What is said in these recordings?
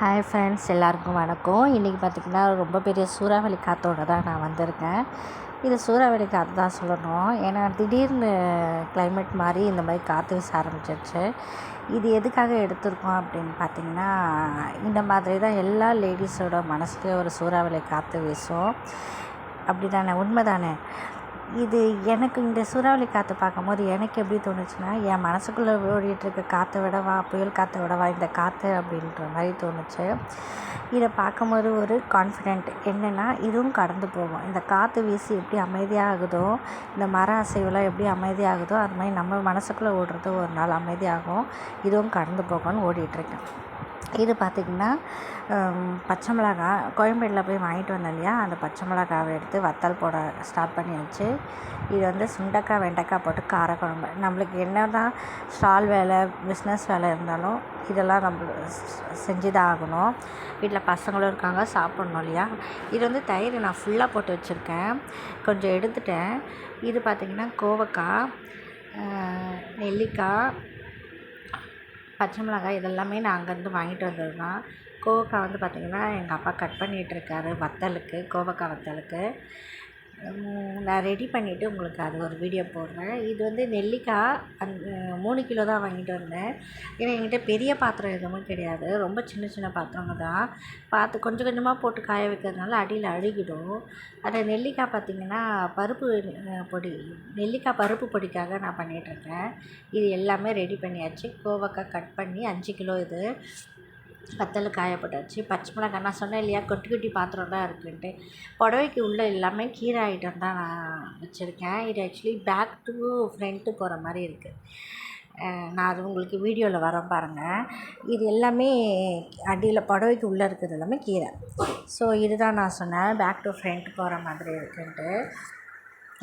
Hi friends எல்லாருக்கும் வணக்கம். இன்றைக்கி பார்த்திங்கன்னா ரொம்ப பெரிய சூறாவளி காற்றோட தான் நான் வந்திருக்கேன். இது சூறாவளி காற்று தான் சொல்லணும். ஏன்னா திடீர்னு கிளைமேட் மாதிரி இந்த மாதிரி காற்று வீச ஆரம்பிச்சிருச்சு. இது எதுக்காக எடுத்திருக்கோம் அப்படின்னு பார்த்திங்கன்னா இந்த மாதிரி தான் எல்லா லேடிஸோட மனசுலேயும் ஒரு சூறாவளி காற்று வீசும். அப்படி தானே உண்மை தானே இது எனக்கு இந்த சூறாவளி காற்று பார்க்கும்போது எனக்கு எப்படி தோணுச்சுன்னா என் மனசுக்குள்ளே ஓடிட்டுருக்க காற்றை விடவா புயல் காற்றை விடவா இந்த காற்று அப்படின்ற மாதிரி தோணுச்சு. இதை பார்க்கும்போது ஒரு கான்ஃபிடென்ட் என்னென்னா இதுவும் கடந்து போகும். இந்த காற்று வீசி எப்படி அமைதியாகுதோ இந்த மர அசைவுலாம் எப்படி அமைதியாகுதோ அது மாதிரி நம்ம மனசுக்குள்ளே ஓடுறது ஒரு நாள் அமைதியாகும். இதுவும் கடந்து போகும்னு ஓடிட்டுருக்கேன். இது பார்த்திங்கன்னா பச்சை மிளகா கோயம்பேடில் போய் வாங்கிட்டு வந்தேன் இல்லையா? அந்த பச்சை மிளகாவை எடுத்து வத்தல் போட ஸ்டார்ட் பண்ணியாச்சு இது வந்து சுண்டக்காய் வெண்டைக்காய் போட்டு காரக்குழம்பு. நம்மளுக்கு என்ன தான் ஸ்டால் வேலை பிஸ்னஸ் வேலை இருந்தாலும் இதெல்லாம் நம்ம செஞ்சு தான் ஆகணும். வீட்டில் பசங்களும் இருக்காங்க சாப்பிட்ணும் இல்லையா? இது வந்து தயிர் நான் ஃபுல்லாக போட்டு வச்சுருக்கேன். கொஞ்சம் எடுத்துட்டேன். இது பார்த்திங்கன்னா கோவக்காய் நெல்லிக்காய் பச்சை மிளகாய் இதெல்லாமே நான் அங்கேருந்து வாங்கிட்டு வந்தது தான் கோவக்காய் வந்து பார்த்திங்கன்னா எங்கள் அப்பா கட் பண்ணிகிட்ருக்காரு வத்தலுக்கு கோவக்காய் வத்தலுக்கு. நான் ரெடி பண்ணிவிட்டு உங்களுக்கு அது ஒரு வீடியோ போடுறேன். இது வந்து நெல்லிக்காய் அந் மூணு கிலோ தான் வாங்கிட்டு வந்தேன். ஏன்னா என்கிட்ட பெரிய பாத்திரம் எதுவும் கிடையாது. ரொம்ப சின்ன சின்ன பாத்திரங்க தான். பார்த்து கொஞ்சம் கொஞ்சமாக போட்டு காய வைக்கிறதுனால அடியில் அழுகிடும். அந்த நெல்லிக்காய் பார்த்திங்கன்னா பருப்பு பொடி நெல்லிக்காய் பருப்பு பொடிக்காக நான் பண்ணிகிட்ருக்கேன் இது எல்லாமே ரெடி பண்ணியாச்சு. கோவக்காய் கட் பண்ணி அஞ்சு கிலோ இது. வத்தல் காயப்பட்டாச்சு பச்சை மிளகாய் நான் சொன்னேன் இல்லையா குட்டி குட்டி பாத்திரம் தான் இருக்குன்ட்டு. புடவைக்கு உள்ளே எல்லாமே கீரை ஐட்டம் தான் நான் வச்சுருக்கேன். இது ஆக்சுவலி பேக் டு ஃப்ரண்ட்டு போகிற மாதிரி இருக்குது நான் அது உங்களுக்கு வீடியோவில் வரேன் பாருங்கள் இது எல்லாமே அடியில் புடவைக்கு உள்ளே இருக்கிறது எல்லாமே கீரை. ஸோ இதுதான் நான் சொன்னேன். பேக் டு ஃப்ரண்ட் போகிற மாதிரி இருக்குன்ட்டு.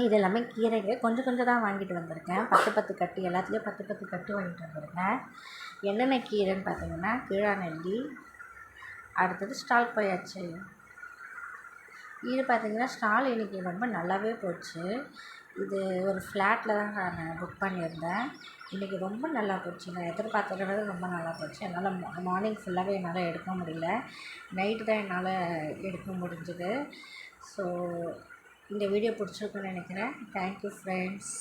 இது எல்லாமே கீரைகள் கொஞ்சம் கொஞ்சம் தான் வாங்கிட்டு வந்திருக்கேன். பத்து பத்து கட்டு எல்லாத்துலேயும் பத்து பத்து கட்டு வாங்கிட்டு வந்திருக்கேன். என்னென்ன கீரைன்னு பார்த்தீங்கன்னா கீழாநெல்லி அடுத்தது ஸ்டால் போயாச்சு. இது பார்த்திங்கன்னா ஸ்டால் இன்றைக்கி ரொம்ப நல்லாவே போச்சு. இது ஒரு ஃப்ளாட்டில் தான் நான் புக் பண்ணியிருந்தேன். இன்றைக்கி ரொம்ப நல்லா போச்சு. நான் எதிர்பார்த்ததை விட ரொம்ப நல்லா போச்சு. என்னால் மார்னிங் ஃபுல்லாகவே என்னால் எடுக்க முடியல. நைட்டு தான் என்னால் எடுக்க முடிஞ்சுது. ஸோ இந்த வீடியோ பிடிச்சிருக்குன்னு நினைக்கிறேன். Thank you friends